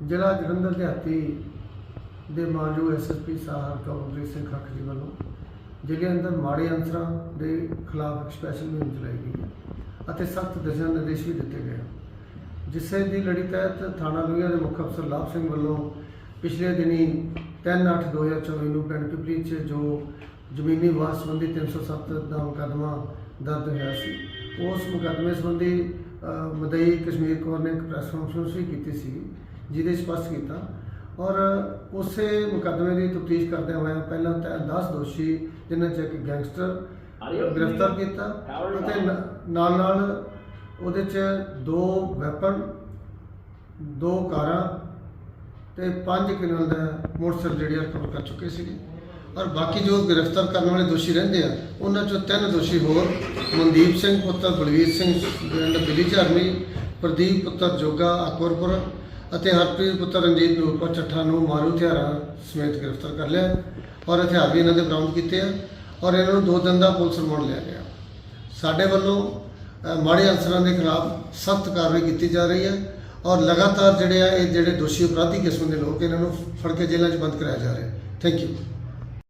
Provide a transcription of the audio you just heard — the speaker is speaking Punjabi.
ਜ਼ਿਲ੍ਹਾ ਜਲੰਧਰ ਦਿਹਾਤੀ ਦੇ ਮਾਨਯੋਗ ਐਸਐਸਪੀ ਸਾਹਿਬ ਕਮਲਜੀਤ ਸਿੰਘ ਖੱਖ ਜੀ ਵੱਲੋਂ ਜ਼ਿਲ੍ਹੇ ਅੰਦਰ ਮਾੜੇ ਅਨਸਰਾਂ ਦੇ ਖਿਲਾਫ ਇੱਕ ਸਪੈਸ਼ਲ ਮੁਹਿੰਮ ਚਲਾਈ ਗਈ ਅਤੇ ਸਖਤ ਦਿਸ਼ਾ ਨਿਰਦੇਸ਼ ਵੀ ਦਿੱਤੇ ਗਏ ਜਿਸੇ ਦੀ ਲੜੀ ਤਹਿਤ ਥਾਣਾ ਲੋਹੀਆਂ ਦੇ ਮੁੱਖ ਅਫਸਰ ਲਾਭ ਸਿੰਘ ਵੱਲੋਂ ਪਿਛਲੇ ਦਿਨੀ 3/8/2024 ਨੂੰ ਪਿੰਡ ਪਿਪਲੀ 'ਚ ਜੋ ਜ਼ਮੀਨੀ ਵਾਸ ਸੰਬੰਧੀ 307 ਦਾ ਮੁਕੱਦਮਾ ਦਰਜ ਹੋਇਆ ਸੀ, ਉਸ ਮੁਕੱਦਮੇ ਸੰਬੰਧੀ ਮਦਈ ਕਸ਼ਮੀਰ ਕੌਰ ਨੇ ਇੱਕ ਪ੍ਰੈਸ ਕਾਨਫਰੰਸ ਵੀ ਕੀਤੀ ਸੀ ਜਿਹਦੇ ਸਪਸ਼ਟ ਕੀਤਾ। ਔਰ ਉਸੇ ਮੁਕੱਦਮੇ ਦੀ ਤਫਤੀਸ਼ ਕਰਦੇ ਹੋਏ ਪਹਿਲਾਂ ਤਾਂ 10 ਦੋਸ਼ੀ ਜਿਨ੍ਹਾਂ 'ਚ ਇੱਕ ਗੈਂਗਸਟਰ ਗ੍ਰਿਫਤਾਰ ਕੀਤਾ ਅਤੇ ਨਾਲ ਨਾਲ ਉਹਦੇ 'ਚ ਦੋ ਵੈਪਨ ਦੋ ਕਾਰਾਂ ਤੇ 5 ਕਿਲੋ ਦਾ ਮੋਟਰਸਾਈਕਲ ਜਿਹੜੀ ਰਿਕਵਰ ਕਰ ਚੁੱਕੇ ਸੀਗੇ। ਔਰ ਬਾਕੀ ਜੋ ਗ੍ਰਿਫਤਾਰ ਕਰਨ ਵਾਲੇ ਦੋਸ਼ੀ ਰਹਿੰਦੇ ਆ ਉਹਨਾਂ ਚੋਂ ਤਿੰਨ ਦੋਸ਼ੀ ਹੋਰ ਮਨਦੀਪ ਸਿੰਘ ਪੁੱਤਰ ਬਲਵੀਰ ਸਿੰਘ ਪਿੰਡ ਬਿਲੀ ਝਰਮੀ ਪ੍ਰਦੀਪ ਪੁੱਤਰ ਜੋਗਾ ਅਕਬਰਪੁਰ ਅਤੇ ਹਰਪ੍ਰੀਤ ਪੁੱਤਰ ਰਣਜੀਤ ਨੂਰਪੁਰ ਚੱਠਾ ਨੂੰ ਮਾਰੂ ਹਥਿਆਰਾਂ ਸਮੇਤ ਗ੍ਰਿਫਤਾਰ ਕਰ ਲਿਆ ਔਰ ਹਥਿਆਰ ਵੀ ਇਹਨਾਂ ਦੇ ਬਰਾਮਦ ਕੀਤੇ ਆ ਔਰ ਇਹਨਾਂ ਨੂੰ ਦੋ ਦਿਨ ਦਾ ਪੁਲਿਸ ਰਿਮਾਂਡ ਲਿਆ ਗਿਆ। ਸਾਡੇ ਵੱਲੋਂ ਮਾੜੇ ਅਨਸਰਾਂ ਦੇ ਖਿਲਾਫ ਸਖਤ ਕਾਰਵਾਈ ਕੀਤੀ ਜਾ ਰਹੀ ਹੈ ਔਰ ਲਗਾਤਾਰ ਜਿਹੜੇ ਆ ਇਹ ਜਿਹੜੇ ਦੋਸ਼ੀ ਅਪਰਾਧੀ ਕਿਸਮ ਦੇ ਲੋਕ ਇਹਨਾਂ ਨੂੰ ਫੜ ਕੇ ਜੇਲ੍ਹਾਂ 'ਚ ਬੰਦ ਕਰਾਇਆ ਜਾ ਰਿਹਾ ਥੈਂਕ ਯੂ